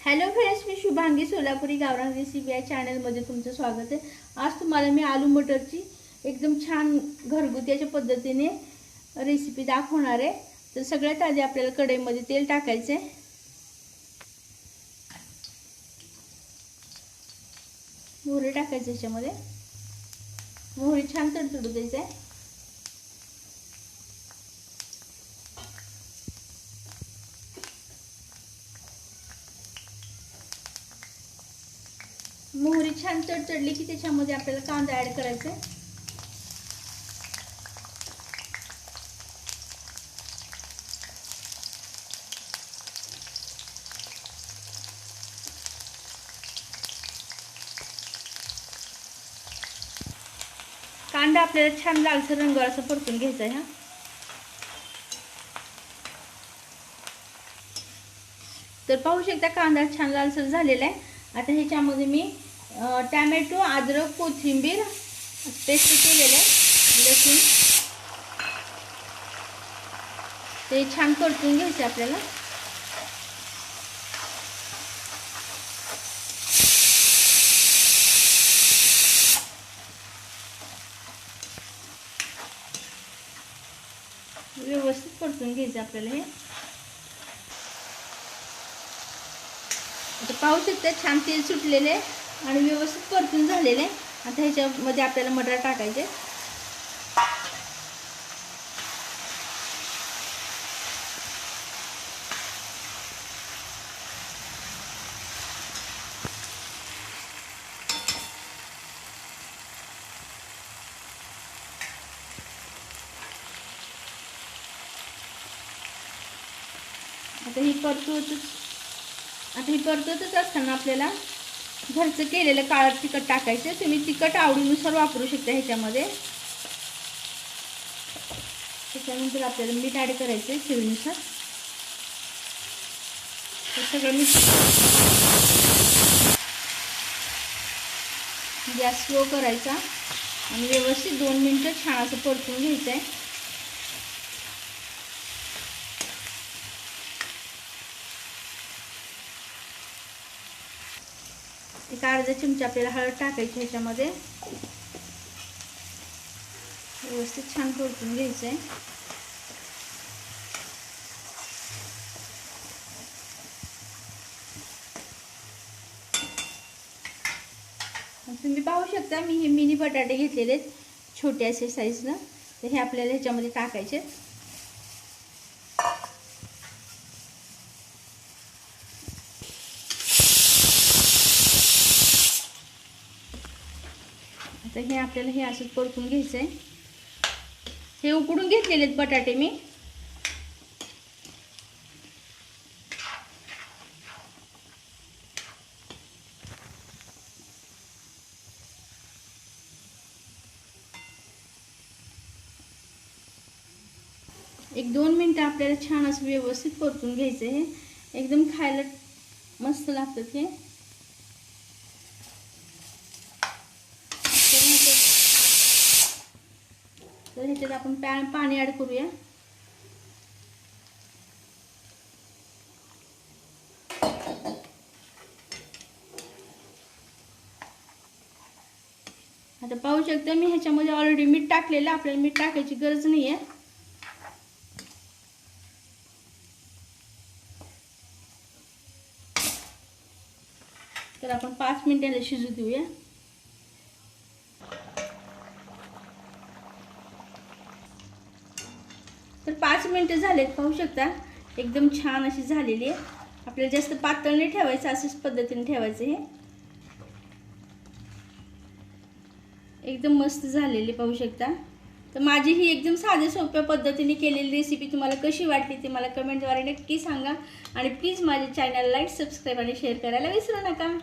Hello friends मी शुभांगी सोलापुरी गावरान रेसिपी या चॅनलमध्ये तुमचं स्वागत आहे. आज तुम्हाला मी आलू मटरची एकदम छान घरगुती अशा पद्धतीने रेसिपी दाखवणार आहे. तर सगळ्यात आधी आपल्याला कढईमध्ये तेल टाकायचं आहे मोहरी टाकायचं याच्यामध्ये. मोहरी छान तडतडू द्यायचं आहे मोहरी छान चढचडली की त्याच्यामध्ये आपल्याला कांदा ॲड करायचा आहे कांदा आपल्याला छान लालसर रंगावर असं परतून घ्यायचा आहे हा. तर पाहू शकता कांदा छान लालसर झालेला आहे. आता ह्याच्यामध्ये मी टॅमॅटो अद्रक कोथिंबीर पेस्ट केलेलं आहे. लसूण. ते छान परतून घ्यायचे आपल्याला. व्यवस्थित परतून घ्यायचं आपल्याला हे. आता पाहू शकता छान तेल सुटलेले आणि व्यवस्थित परतून झालेले. आता ह्याच्यामध्ये आपल्याला मटर टाकायचे. आता ही परतूच आता ही परततच असताना आपल्याला घरचं केलेलं काळं तिखट टाकायचं. तुम्ही तिखट आवडीनुसार वापरू शकता ह्याच्यामध्ये. त्याच्यानंतर आपल्याला मीठ ॲड करायचं आहे चवीनुसार सगळं मी गॅस स्लो करायचा. आणि व्यवस्थित दोन मिनटं छान असं परतून घ्यायचं आहे एक अर्धा चिमचा आपल्याला हळद टाकायची ह्याच्यामध्ये. व्यवस्थित छान परतून घ्यायचं आहे तुम्ही पाहू शकता मी हे मिनी बटाटे घेतलेले आहेत छोटे असे साईजनं तर हे आपल्याला ह्याच्यामध्ये टाकायचे आता हे आपल्याला हे असंच परतून घ्यायचं आहे हे उकडून घेतलेले आहेत बटाटे मी. एक दोन मिनटं आपल्याला छान असं व्यवस्थित परतून घ्यायचं आहे एकदम खायला मस्त लागतात हे तर ह्याच्यात आपण पॅ पाणी ॲड करूया. आता पाहू शकता मी ह्याच्यामध्ये ऑलरेडी मीठ टाकलेलं आपल्याला मीठ टाकायची गरज नाही आहे तर आपण पाच मिनिटाला शिजू देऊया. तर पाच मिनटं झालेत पाहू शकता. एकदम छान अशी झालेली आहे. आपल्याला जास्त पातळ नाही ठेवायचं अशाच पद्धतीने ठेवायचं हे. एकदम मस्त झालेली पाहू शकता. तर माझी ही एकदम साध्या सोप्या पद्धतीने केलेली रेसिपी तुम्हाला कशी वाटली ते मला कमेंटद्वारे नक्की सांगा. आणि प्लीज माझ्या चॅनल लाईक सबस्क्राईब आणि शेअर करायला विसरू नका.